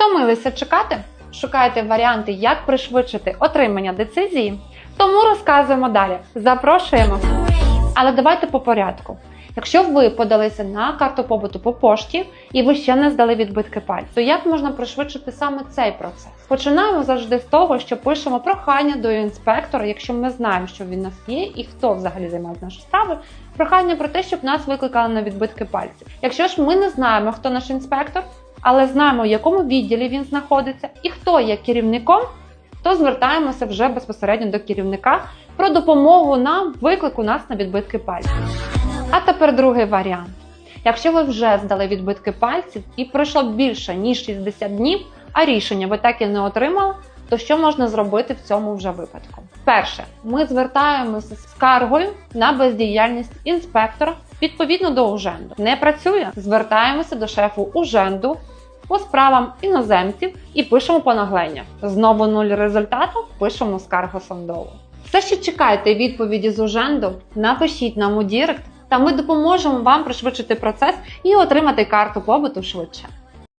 Втомилися чекати? Шукаєте варіанти, як пришвидшити отримання децизії? Тому розказуємо далі. Запрошуємо. Але давайте по порядку. Якщо ви подалися на карту побуту по пошті і ви ще не здали відбитки пальців, то як можна пришвидшити саме цей процес? Починаємо завжди з того, що пишемо прохання до інспектора, якщо ми знаємо, що він нас є і хто взагалі займається нашою справою. Прохання про те, щоб нас викликали на відбитки пальців. Якщо ж ми не знаємо, хто наш інспектор, але знаємо, в якому відділі він знаходиться і хто є керівником, то звертаємося вже безпосередньо до керівника про допомогу нам виклику нас на відбитки пальців. А тепер другий варіант. Якщо ви вже здали відбитки пальців і пройшло більше ніж 60 днів, а рішення ви так і не отримали, то що можна зробити в цьому вже випадку? Перше, ми звертаємося з скаргою на бездіяльність інспектора відповідно до уженду. Не працює? Звертаємося до шефу уженду по справам іноземців і пишемо понаглення. Знову нуль результату, пишемо скаргу Сандову. Все, що чекаєте відповіді з уженду, напишіть нам у Дірект, та ми допоможемо вам пришвидшити процес і отримати карту побуту швидше.